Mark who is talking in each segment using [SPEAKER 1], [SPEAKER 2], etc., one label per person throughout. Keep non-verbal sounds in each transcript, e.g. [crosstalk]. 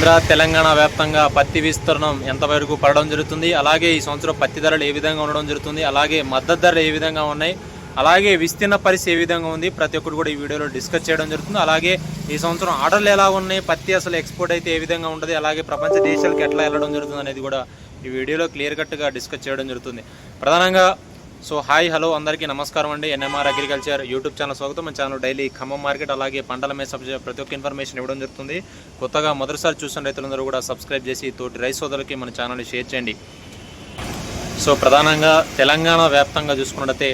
[SPEAKER 1] ఆంధ్ర తెలంగాణ వ్యాప్తంగా పత్తి విస్తీర్ణం ఎంతవరకు పడడం జరుగుతుంది? అలాగే ఈ సంవత్సరం పత్తి ధరలు ఏ విధంగా ఉండడం జరుగుతుంది? అలాగే మద్దతు ధరలు ఏ విధంగా ఉన్నాయి? అలాగే విస్తీర్ణ పరిస్థితి ఏ విధంగా ఉంది? ప్రతి ఒక్కరు కూడా ఈ వీడియోలో డిస్కస్ చేయడం జరుగుతుంది. అలాగే ఈ సంవత్సరం ఆర్డర్లు ఎలా ఉన్నాయి? పత్తి అసలు ఎక్స్పోర్ట్ అయితే ఏ విధంగా ఉంటుంది? అలాగే ప్రపంచ దేశాలకు ఎట్లా వెళ్ళడం జరుగుతుంది అనేది కూడా ఈ వీడియోలో క్లియర్ కట్గా డిస్కస్ చేయడం జరుగుతుంది. ప్రధానంగా సో హాయ్ హలో అందరికీ నమస్కారం అండి. ఎన్ఎంఆర్ అగ్రికల్చర్ యూట్యూబ్ ఛానల్ స్వాగతం. మన ఛానల్ డైలీ ఖమ్మం మార్కెట్ అలాగే పంటల మీద సబ్జెక్ట్ ప్రతి ఒక్క ఇన్ఫర్మేషన్ ఇవ్వడం జరుగుతుంది. కొత్తగా మొదటిసారి చూసిన రైతులందరూ కూడా సబ్స్క్రైబ్ చేసి తోటి రైస్ సోదరులకి మన ఛానల్ని షేర్ చేయండి. సో ప్రధానంగా తెలంగాణ వ్యాప్తంగా చూసుకున్నట్టయితే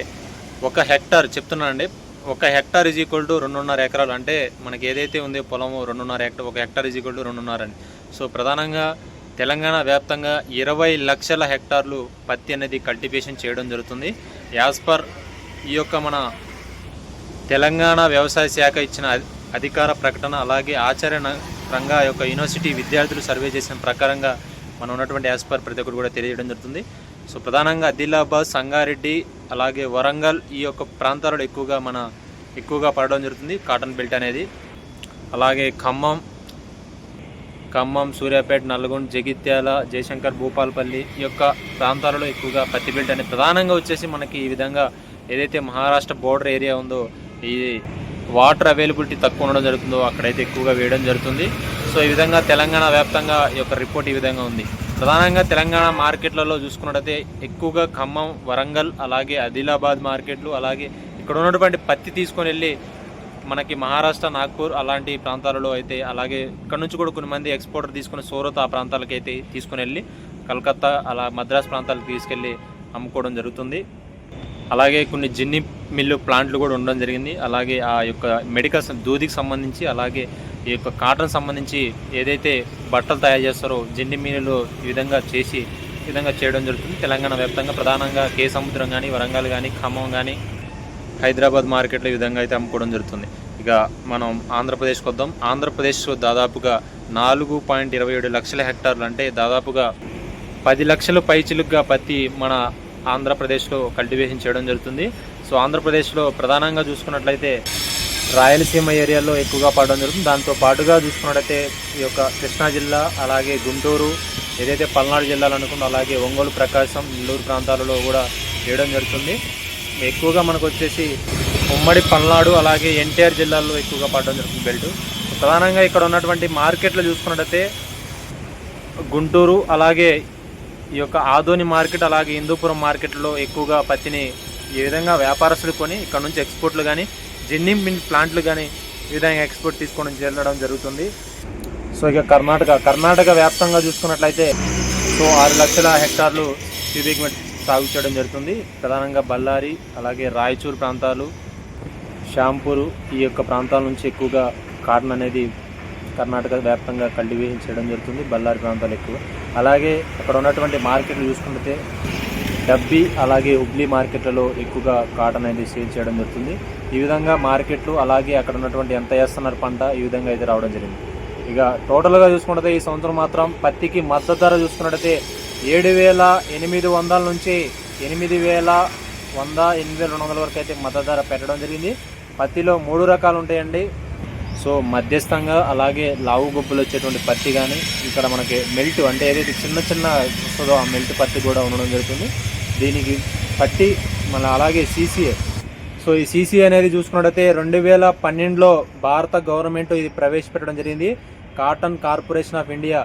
[SPEAKER 1] ఒక హెక్టార్ చెప్తున్నానండి. ఒక హెక్టార్ ఈజ్ ఈక్వల్ టు రెండున్నర ఎకరాలు. అంటే మనకి ఏదైతే ఉందో పొలము రెండున్నర హెక్టార్ ఒక హెక్టార్ ఈజ్ ఈక్వల్ టు రెండున్నర అండి. సో ప్రధానంగా తెలంగాణ వ్యాప్తంగా ఇరవై లక్షల హెక్టార్లు పత్తి అనేది కల్టివేషన్ చేయడం జరుగుతుంది. యాజ్ పర్ ఈ యొక్క మన తెలంగాణ వ్యవసాయ శాఖ ఇచ్చిన అధికార ప్రకటన అలాగే ఆచరణంగా యొక్క యూనివర్సిటీ విద్యార్థులు సర్వే చేసిన ప్రకారంగా మనం ఉన్నటువంటి యాజ్ పర్ ప్రతి ఒక్కరు కూడా తెలియజేయడం జరుగుతుంది. సో ప్రధానంగా ఆదిలాబాద్ సంగారెడ్డి అలాగే వరంగల్ ఈ యొక్క ప్రాంతాలలో ఎక్కువగా మన ఎక్కువగా పడడం జరుగుతుంది కాటన్ బెల్ట్ అనేది. అలాగే ఖమ్మం ఖమ్మం సూర్యాపేట నల్గొండ జగిత్యాల జయశంకర్ భూపాలపల్లి ఈ యొక్క ప్రాంతాలలో ఎక్కువగా పత్తి బెల్ట్ అనేది ప్రధానంగా వచ్చేసి మనకి ఈ విధంగా ఏదైతే మహారాష్ట్ర బోర్డర్ ఏరియా ఉందో ఈ వాటర్ అవైలబిలిటీ తక్కువ ఉండడం జరుగుతుందో అక్కడైతే ఎక్కువగా వేయడం జరుగుతుంది. సో ఈ విధంగా తెలంగాణ వ్యాప్తంగా ఈ యొక్క రిపోర్ట్ ఈ విధంగా ఉంది. ప్రధానంగా తెలంగాణ మార్కెట్లలో చూసుకున్నట్టయితే ఎక్కువగా ఖమ్మం వరంగల్ అలాగే ఆదిలాబాద్ మార్కెట్లు అలాగే ఇక్కడ ఉన్నటువంటి పత్తి తీసుకొని వెళ్ళి మనకి మహారాష్ట్ర నాగ్పూర్ అలాంటి ప్రాంతాలలో అయితే అలాగే ఇక్కడ నుంచి కూడా కొన్ని మంది ఎక్స్పోర్టర్ తీసుకుని సూరత్ ఆ ప్రాంతాలకు అయితే తీసుకుని వెళ్ళి కలకత్తా అలా మద్రాస్ ప్రాంతాలకు తీసుకెళ్ళి అమ్ముకోవడం జరుగుతుంది. అలాగే కొన్ని జిన్ని మిల్లు ప్లాంట్లు కూడా ఉండడం జరిగింది. అలాగే ఆ యొక్క మెడికల్స్ దూదికి సంబంధించి అలాగే ఈ యొక్క కాటన్ సంబంధించి ఏదైతే బట్టలు తయారు చేస్తారో జిన్ని మిల్లులు ఈ విధంగా చేసి విధంగా చేయడం జరుగుతుంది. తెలంగాణ వ్యాప్తంగా ప్రధానంగా కే సముద్రం కానీ వరంగల్ కానీ ఖమ్మం కానీ హైదరాబాద్ మార్కెట్లో ఈ విధంగా అయితే అమ్ముకోవడం జరుగుతుంది. ఇక మనం ఆంధ్రప్రదేశ్కి వద్దాం. ఆంధ్రప్రదేశ్ దాదాపుగా నాలుగు పాయింట్ ఇరవై ఏడు లక్షల హెక్టార్లు అంటే దాదాపుగా పది లక్షల పైచిలుగ్గా పత్తి మన ఆంధ్రప్రదేశ్లో కల్టివేషన్ చేయడం జరుగుతుంది. సో ఆంధ్రప్రదేశ్లో ప్రధానంగా చూసుకున్నట్లయితే రాయలసీమ ఏరియాలో ఎక్కువగా పడడం జరుగుతుంది. దాంతో పాటుగా చూసుకున్నట్లయితే ఈ యొక్క కృష్ణా జిల్లా అలాగే గుంటూరు ఏదైతే పల్నాడు జిల్లాలు అనుకుందో అలాగే ఒంగోలు ప్రకాశం నెల్లూరు ప్రాంతాలలో కూడా వేయడం జరుగుతుంది. ఎక్కువగా మనకు వచ్చేసి ఉమ్మడి పల్నాడు అలాగే ఎన్టీఆర్ జిల్లాల్లో ఎక్కువగా పడడం జరుగుతుంది బెల్ట్. ప్రధానంగా ఇక్కడ ఉన్నటువంటి మార్కెట్లు చూసుకున్నట్టయితే గుంటూరు అలాగే ఈ యొక్క ఆదోని మార్కెట్ అలాగే హిందూపురం మార్కెట్లో ఎక్కువగా పత్తిని ఈ విధంగా వ్యాపారస్తులు కొని ఇక్కడ నుంచి ఎక్స్పోర్ట్లు కానీ జిన్ని మిల్ ప్లాంట్లు కానీ ఈ విధంగా ఎక్స్పోర్ట్ తీసుకోవడం చేరడం జరుగుతుంది. సో ఇక కర్ణాటక కర్ణాటక వ్యాప్తంగా చూసుకున్నట్లయితే సో ఆరు లక్షల హెక్టార్లు క్యూబిక్ సాగు చేయడం జరుగుతుంది. ప్రధానంగా బళ్ళారి అలాగే రాయచూరు ప్రాంతాలు షాంపూరు ఈ యొక్క ప్రాంతాల నుంచి ఎక్కువగా కాటన్ అనేది కర్ణాటక వ్యాప్తంగా కల్టివేషన్ చేయడం జరుగుతుంది బళ్ళారి ప్రాంతాలు ఎక్కువ. అలాగే అక్కడ ఉన్నటువంటి మార్కెట్లు చూసుకుంటే డబ్బి అలాగే హుబ్లీ మార్కెట్లలో ఎక్కువగా కాటన్ అనేది సేల్ చేయడం జరుగుతుంది. ఈ విధంగా మార్కెట్లు అలాగే అక్కడ ఉన్నటువంటి ఎంత వేస్తున్నారు పంట ఈ విధంగా అయితే రావడం జరిగింది. ఇక టోటల్గా చూసుకుంటే ఈ సంవత్సరం మాత్రం పత్తికి మద్దతు ధర చూసుకున్నట్టయితే ఏడు వేల ఎనిమిది వందల నుంచి ఎనిమిది వేల వంద ఎనిమిది వేల రెండు వందల వరకు అయితే మద్దతు ధర పెట్టడం జరిగింది. పత్తిలో మూడు రకాలు ఉంటాయండి. సో మధ్యస్థంగా అలాగే లావు గుబ్బలు వచ్చేటువంటి పత్తి కానీ ఇక్కడ మనకి మెల్ట్ అంటే ఏదైతే చిన్న చిన్న వస్తుందో ఆ మెల్ట్ పత్తి కూడా ఉండడం జరుగుతుంది. దీనికి పత్తి మన అలాగే సీసీఏ. సో ఈ సీసీ అనేది చూసుకున్నట్టయితే రెండు వేల పన్నెండులో భారత గవర్నమెంట్ ఇది ప్రవేశపెట్టడం జరిగింది. కాటన్ కార్పొరేషన్ ఆఫ్ ఇండియా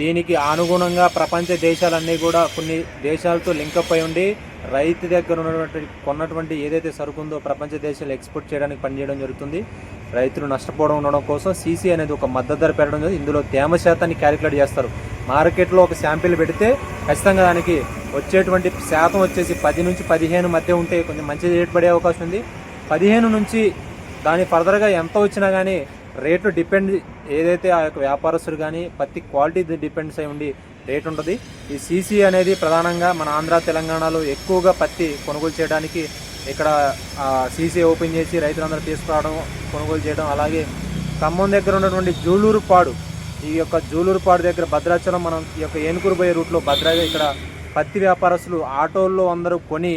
[SPEAKER 1] దీనికి అనుగుణంగా ప్రపంచ దేశాలన్నీ కూడా కొన్ని దేశాలతో లింకప్ అయి ఉండి రైతు దగ్గర ఉన్నటువంటి కొన్నటువంటి ఏదైతే సరుకు ఉందో ప్రపంచ దేశాలు ఎక్స్పోర్ట్ చేయడానికి పనిచేయడం జరుగుతుంది. రైతులు నష్టపోవడం ఉండడం కోసం సీసీ అనేది ఒక మద్దతు ధర పెట్టడం జరిగింది ఇందులో తేమ శాతాన్ని క్యాలిక్యులేట్ చేస్తారు. మార్కెట్లో ఒక శాంపిల్ పెడితే ఖచ్చితంగా దానికి వచ్చేటువంటి శాతం వచ్చేసి పది నుంచి పదిహేను మధ్య ఉంటే కొంచెం మంచి రేట్ పడే అవకాశం ఉంది. పదిహేను నుంచి దాని ఫర్దర్గా ఎంత వచ్చినా కానీ రేటు డిపెండ్ ఏదైతే ఆ యొక్క వ్యాపారస్తులు కానీ పత్తి క్వాలిటీ డిపెండ్స్ అయి ఉండి రేట్ ఉంటుంది. ఈ సీసీ అనేది ప్రధానంగా మన ఆంధ్ర తెలంగాణలో ఎక్కువగా పత్తి కొనుగోలు చేయడానికి ఇక్కడ సీసీ ఓపెన్ చేసి రైతులందరూ తీసుకురావడం కొనుగోలు చేయడం అలాగే ఖమ్మం దగ్గర ఉన్నటువంటి జూలూరు పాడు ఈ యొక్క జూలూరు పాడు దగ్గర భద్రాచలం మనం ఈ యొక్క ఏనుకూరు పోయే రూట్లో భద్రాచలం ఇక్కడ పత్తి వ్యాపారస్తులు ఆటోల్లో అందరూ కొని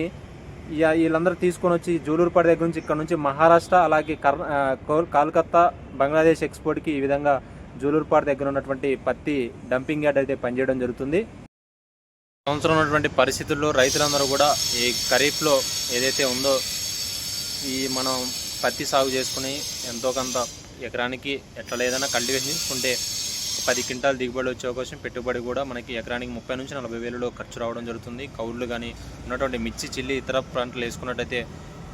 [SPEAKER 1] వీళ్ళందరూ తీసుకొని వచ్చి జూలూరుపాడు దగ్గర నుంచి ఇక్కడ నుంచి మహారాష్ట్ర అలాగే కర్ ఆ, కోల్- కోల్కత్తా బంగ్లాదేశ్ ఎక్స్పోర్ట్కి ఈ విధంగా జూలూరుపాడు దగ్గర ఉన్నటువంటి పత్తి డంపింగ్ యార్డ్ అయితే పనిచేయడం జరుగుతుంది. సంవత్సరం ఉన్నటువంటి పరిస్థితుల్లో రైతులందరూ కూడా ఈ ఖరీఫ్లో ఏదైతే ఉందో ఈ మనం పత్తి సాగు చేసుకుని ఎంతో కొంత ఎకరానికి ఎట్లా లేదన్నా కల్టివేషన్ చేసుకుంటే పది క్వింటాల్ దిగుబడి వచ్చే అవకాశం పెట్టుబడి కూడా మనకి ఎకరానికి ముప్పై నుంచి నలభై వేలలో ఖర్చు రావడం జరుగుతుంది. కౌళ్ళు కానీ ఉన్నటువంటి మిర్చి చిల్లి ఇతర పంటలు వేసుకున్నట్టయితే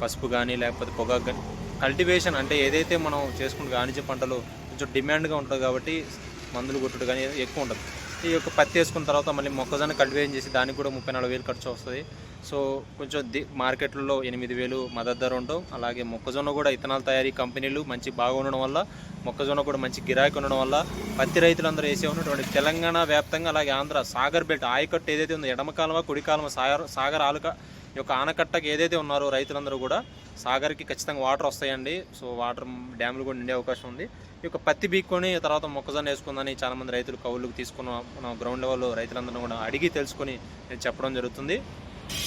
[SPEAKER 1] పసుపు కానీ లేకపోతే పొగాకు కానీ కల్టివేషన్ అంటే ఏదైతే మనం చేసుకుంటే వాణిజ్య పంటలు కొంచెం డిమాండ్గా ఉంటుంది కాబట్టి మందులు కొట్టుడు కానీ ఎక్కువ ఉంటుంది ఈ యొక్క పత్తి వేసుకున్న తర్వాత మళ్ళీ మొక్కజొన్న కల్టివేషన్ చేసి దానికి కూడా ముప్పై నాలుగు వేలు ఖర్చు వస్తుంది. సో కొంచెం ది మార్కెట్లలో ఎనిమిది వేలు మద్దతు ధర ఉండవు. అలాగే మొక్కజొన్న కూడా ఇథనాల్ తయారీ కంపెనీలు మంచి బాగా ఉండడం వల్ల మొక్కజొన్న కూడా మంచి గిరాకీ ఉండడం వల్ల పత్తి రైతులందరూ వేసే ఉన్నటువంటి తెలంగాణ వ్యాప్తంగా అలాగే ఆంధ్ర సాగర్ బెల్ట్ ఆయకట్టు ఏదైతే ఉందో ఎడమ కాలమ కుడి కాలువ సాగర్ సాగర్ ఆలుక యొక్క ఆనకట్టకి ఏదైతే ఉన్నారో రైతులందరూ కూడా సాగర్కి ఖచ్చితంగా వాటర్ వస్తాయండి. సో వాటర్ డ్యాములు కూడా నిండే అవకాశం ఉంది. ఈ యొక్క పత్తి బీక్కొని తర్వాత మొక్కజొన్న వేసుకుందని చాలామంది రైతులు కౌలుకు తీసుకున్న మన గ్రౌండ్ లెవెల్లో రైతులందరూ కూడా అడిగి తెలుసుకొని చెప్పడం జరుగుతుంది.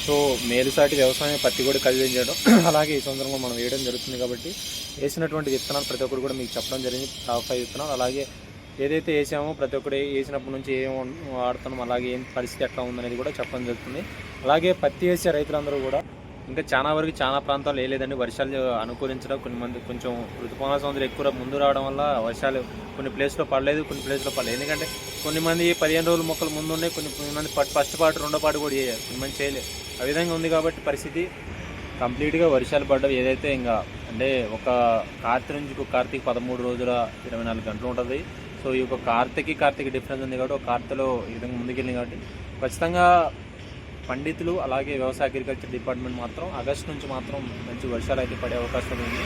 [SPEAKER 1] సో మేలుసాటి వ్యవసాయం పత్తి కూడా కలిగి చేయడం [clears throat] అలాగే ఈ సంవత్సరంలో మనం వేయడం జరుగుతుంది కాబట్టి వేసినటువంటి విత్తనాలు ప్రతి ఒక్కరు కూడా మీకు చెప్పడం జరిగింది. టాప్ ఫైవ్ విత్తనాలు. అలాగే ఏదైతే వేసామో ప్రతి ఒక్కరు వేసినప్పటి నుంచి ఏం వాడుతున్నాం అలాగే ఏం పరిస్థితి ఎట్లా ఉందనేది కూడా చెప్పడం జరుగుతుంది. అలాగే పత్తి వేసే రైతులందరూ కూడా ఇంకా చాలా వరకు చాలా ప్రాంతాలు వేయలేదండి. వర్షాలు అనుకూలించడం కొన్ని మంది కొంచెం ఋతుపవన సంవత్సరం ఎక్కువ ముందు రావడం వల్ల వర్షాలు కొన్ని ప్లేస్లో పడలేదు కొన్ని ప్లేస్లో పడలేదు. ఎందుకంటే కొన్ని మంది పదిహేను రోజులు మొక్కలు ముందు ఉన్నాయి కొన్ని కొన్ని మంది పట్- ఫస్ట్ పాటు రెండో పాటు కూడా చేయరు కొన్ని మంది చేయలేదు. ఆ విధంగా ఉంది కాబట్టి పరిస్థితి కంప్లీట్గా వర్షాలు పడ్డవి. ఏదైతే ఇంకా అంటే ఒక కార్తీక నుంచి ఒక కార్తీక పదమూడు రోజుల ఇరవై నాలుగు గంటలు ఉంటుంది. సో ఈ యొక్క కార్తీకి కార్తీక డిఫరెన్స్ ఉంది కాబట్టి ఒక కార్తీలో ఈ విధంగా ముందుకెళ్ళింది కాబట్టి ఖచ్చితంగా పండితులు అలాగే వ్యవసాయ అగ్రికల్చర్ డిపార్ట్మెంట్ మాత్రం ఆగస్ట్ నుంచి మాత్రం మంచి వర్షాలు అయితే పడే అవకాశం ఉంది.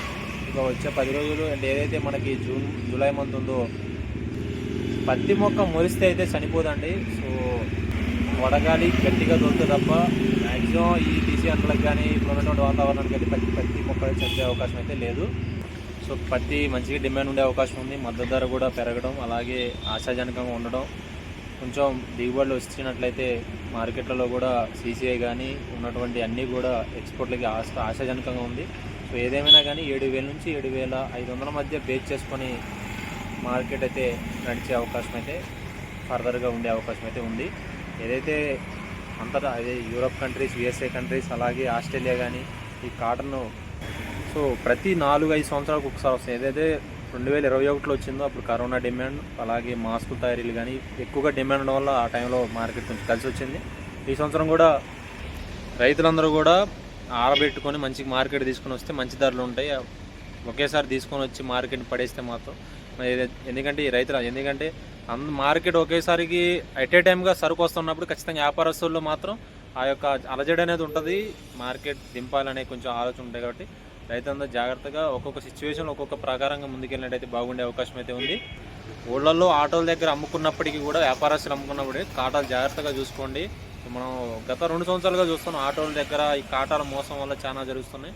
[SPEAKER 1] ఇక వచ్చే పది రోజులు అండ్ ఏదైతే మనకి జూన్ జూలై మంత్ ఉందో పత్తి మొక్క మొరిస్తే అయితే చనిపోదండి. సో వడగాలి గట్టిగా దొరుకుతుంది తప్ప మ్యాక్సిమం ఈ టీసీ అంటలకు కానీ ఇప్పుడు ఉన్నటువంటి వాతావరణానికి అయితే పత్తి పత్తి మొక్క చచ్చే అవకాశం అయితే లేదు. సో పత్తి మంచిగా డిమాండ్ ఉండే అవకాశం ఉంది. మద్దతు ధర కూడా పెరగడం అలాగే ఆశాజనకంగా ఉండడం కొంచెం దిగుబడులు వచ్చినట్లయితే మార్కెట్లలో కూడా సీసీఐ కానీ ఉన్నటువంటి అన్నీ కూడా ఎక్స్పోర్ట్లకి ఆశ ఆశాజనకంగా ఉంది. సో ఏదేమైనా కానీ ఏడు వేల నుంచి ఏడు వేల ఐదు వందల మధ్య బేస్ చేసుకొని మార్కెట్ అయితే నడిచే అవకాశం అయితే ఫర్దర్గా ఉండే అవకాశం అయితే ఉంది. ఏదైతే అంతటా అదే యూరప్ కంట్రీస్ యుఎస్ఏ కంట్రీస్ అలాగే ఆస్ట్రేలియా కానీ ఈ కాటన్ సో ప్రతి నాలుగు ఐదు సంవత్సరాలకు ఒకసారి వస్తుంది ఏదైతే రెండు వేల ఇరవై ఒకటిలో వచ్చిందో అప్పుడు కరోనా డిమాండ్ అలాగే మాస్క్ తయారీలు కానీ ఎక్కువగా డిమాండ్ ఉండడం వల్ల ఆ టైంలో మార్కెట్ కొంచెం కలిసి వచ్చింది. ఈ సంవత్సరం కూడా రైతులందరూ కూడా ఆరబెట్టుకొని మంచి మార్కెట్ తీసుకొని వస్తే మంచి ధరలు ఉంటాయి. ఒకేసారి తీసుకొని వచ్చి మార్కెట్ పడేస్తే మాత్రం ఎందుకంటే ఈ రైతులు ఎందుకంటే అంద మార్కెట్ ఒకేసారికి ఎట్ ఏ టైమ్గా సరుకు వస్తున్నప్పుడు ఖచ్చితంగా వ్యాపారస్తుల్లో మాత్రం ఆ యొక్క అలజడి అనేది ఉంటుంది. మార్కెట్ దింపాలనే కొంచెం ఆలోచన ఉంటాయి కాబట్టి రైతులందరూ జాగ్రత్తగా ఒక్కొక్క సిచ్యువేషన్ ఒక్కొక్క ప్రకారంగా ముందుకెళ్ళినట్టయితే బాగుండే అవకాశం అయితే ఉంది. ఊళ్ళల్లో ఆటోల దగ్గర అమ్ముకున్నప్పటికీ కూడా వ్యాపారస్తులు అమ్ముకున్నప్పటికీ కాటాలు జాగ్రత్తగా చూసుకోండి. మనం గత రెండు సంవత్సరాలుగా చూస్తున్నాం ఆటోల దగ్గర ఈ కాటాల మోసం వల్ల చాలా జరుగుతున్నాయి.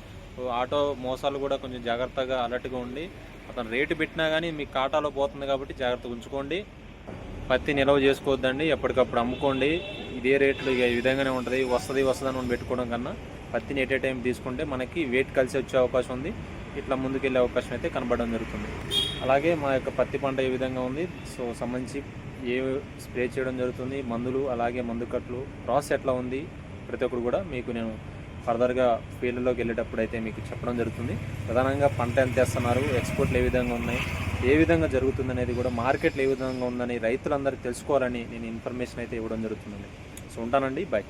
[SPEAKER 1] ఆటో మోసాలు కూడా కొంచెం జాగ్రత్తగా అలర్ట్గా ఉండి అతను రేటు పెట్టినా కానీ మీ కాటాలో పోతుంది కాబట్టి జాగ్రత్తగా ఉంచుకోండి. పత్తి నిల్వ చేసుకోవద్దండి ఎప్పటికప్పుడు అమ్ముకోండి. ఇదే రేట్లు ఇక ఈ విధంగానే ఉంటుంది వస్తుంది వస్తుందని మనం పెట్టుకోవడం కన్నా. పత్తిని ఎట్ ఏ టైం తీసుకుంటే మనకి వెయిట్ కలిసి వచ్చే అవకాశం ఉంది. ఇట్లా ముందుకెళ్ళే అవకాశం అయితే కనబడడం జరుగుతుంది. అలాగే మా యొక్క పత్తి పంట ఏ విధంగా ఉంది? సో సంబంధించి ఏ స్ప్రే చేయడం జరుగుతుంది? మందులు అలాగే మందు కట్లు ప్రాసెస్ ఎట్లా ఉంది? ప్రతి ఒక్కరు కూడా మీకు నేను ఫర్దర్గా ఫీల్డ్లోకి వెళ్ళేటప్పుడు అయితే మీకు చెప్పడం జరుగుతుంది. ప్రధానంగా పంట ఎంత వేస్తున్నారు? ఎక్స్పోర్ట్లు ఏ విధంగా ఉన్నాయి? ఏ విధంగా జరుగుతుంది అనేది కూడా మార్కెట్లు ఏ విధంగా ఉందని రైతులందరూ తెలుసుకోవాలని నేను ఇన్ఫర్మేషన్ అయితే ఇవ్వడం జరుగుతుందండి. సో ఉంటానండి. బాయ్